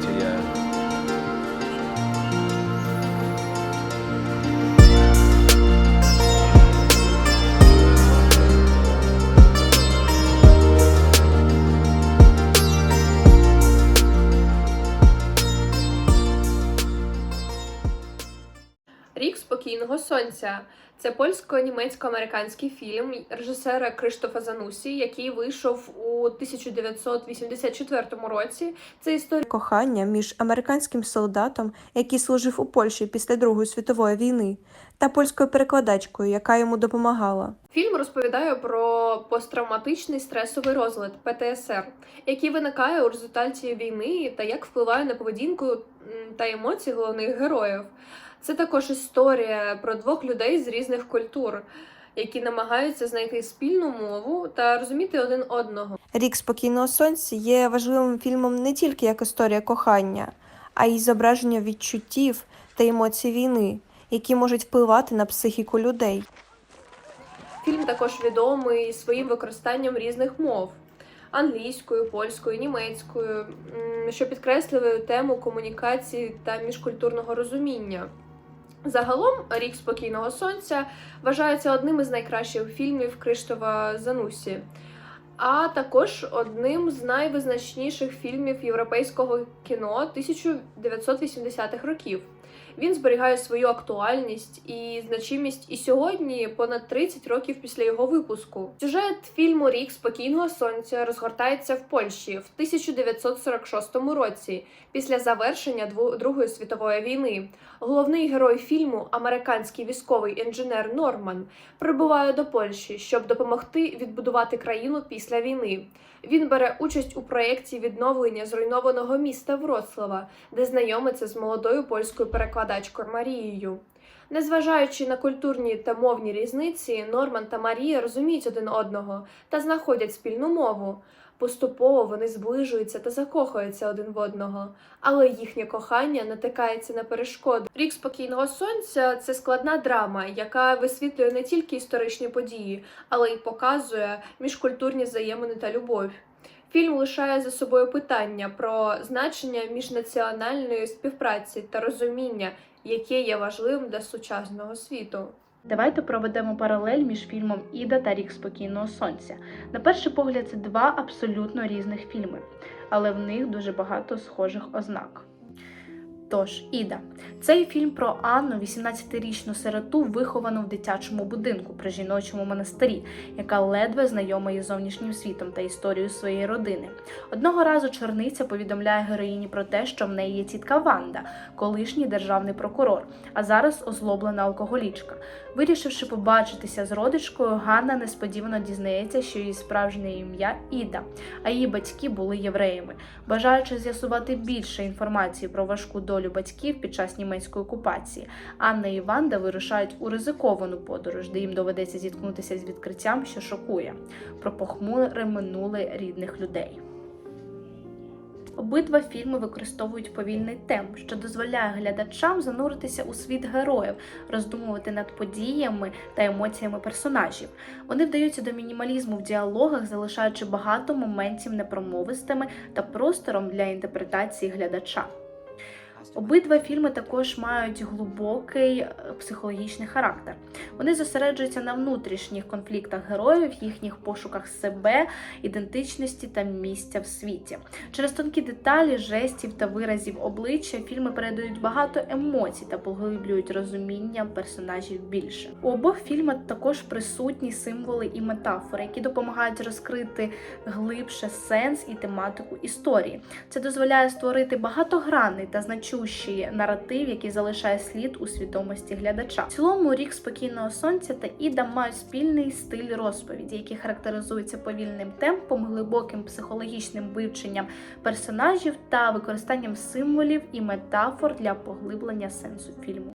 to you. Спокійного сонця це польсько-німецько-американський фільм режисера Криштофа Занусі, який вийшов у 1984 році. Це історія кохання між американським солдатом, який служив у Польщі після Другої світової війни, та польською перекладачкою, яка йому допомагала. Фільм розповідає про посттравматичний стресовий розлад ПТСР, який виникає у результаті війни та як впливає на поведінку та емоції головних героїв. Це також історія про двох людей з різних культур, які намагаються знайти спільну мову та розуміти один одного. Рік спокійного сонця є важливим фільмом не тільки як історія кохання, а й зображення відчуттів та емоцій війни, які можуть впливати на психіку людей. Фільм також відомий своїм використанням різних мов англійською, польською, німецькою, що підкреслює тему комунікації та міжкультурного розуміння. Загалом Рік спокійного сонця вважається одним із найкращих фільмів Криштова Занусі, а також одним з найвизначніших фільмів європейського кіно 1980-х років. Він зберігає свою актуальність і значимість і сьогодні, понад 30 років після його випуску. Сюжет фільму Рік спокійного сонця розгортається в Польщі в 1946 році, після завершення Другої світової війни. Головний герой фільму, американський військовий інженер Норман, прибуває до Польщі, щоб допомогти відбудувати країну після війни. Він бере участь у проєкті відновлення зруйнованого міста Вроцлава, де знайомиться з молодою польською перекладачкою Марією. Незважаючи на культурні та мовні різниці, Норман та Марія розуміють один одного та знаходять спільну мову. Поступово вони зближуються та закохуються один в одного, але їхнє кохання натикається на перешкоди. Рік спокійного сонця це складна драма, яка висвітлює не тільки історичні події, але й показує міжкультурні взаємини та любов. Фільм лишає за собою питання про значення міжнаціональної співпраці та розуміння, яке є важливим для сучасного світу. Давайте проведемо паралель між фільмом Іда та Рік спокійного сонця. На перший погляд, це два абсолютно різних фільми, але в них дуже багато схожих ознак. Тож, Іда, цей фільм про Анну, 18-річну сироту, виховану в дитячому будинку при жіночому монастирі, яка ледве знайома із зовнішнім світом та історією своєї родини. Одного разу чорниця повідомляє героїні про те, що в неї є тітка Ванда, колишній державний прокурор, а зараз озлоблена алкоголічка. Вирішивши побачитися з родичкою, Ганна несподівано дізнається, що її справжнє ім'я Іда, а її батьки були євреями. Бажаючи з'ясувати більше інформації про важку долю батьків під час німецької окупації, Анна і Ванда вирушають у ризиковану подорож, де їм доведеться зіткнутися з відкриттям, що шокує про похмуре минуле рідних людей. Обидва фільми використовують повільний темп, що дозволяє глядачам зануритися у світ героїв, роздумувати над подіями та емоціями персонажів. Вони вдаються до мінімалізму в діалогах, залишаючи багато моментів непромовистими та простором для інтерпретації глядача. Обидва фільми також мають глибокий е, психологічний характер. Вони зосереджуються на внутрішніх конфліктах героїв, їхніх пошуках себе, ідентичності та місця в світі. Через тонкі деталі, жестів та виразів обличчя фільми передають багато емоцій та поглиблюють розуміння персонажів більше. У обох фільмах також присутні символи і метафори, які допомагають розкрити глибше сенс і тематику історії. Це дозволяє створити багатогранний та значущий наратив, який залишає слід у свідомості глядача. В цілому рік спокійного сонця та Іда мають спільний стиль розповіді, який характеризується повільним темпом, глибоким психологічним вивченням персонажів та використанням символів і метафор для поглиблення сенсу фільму.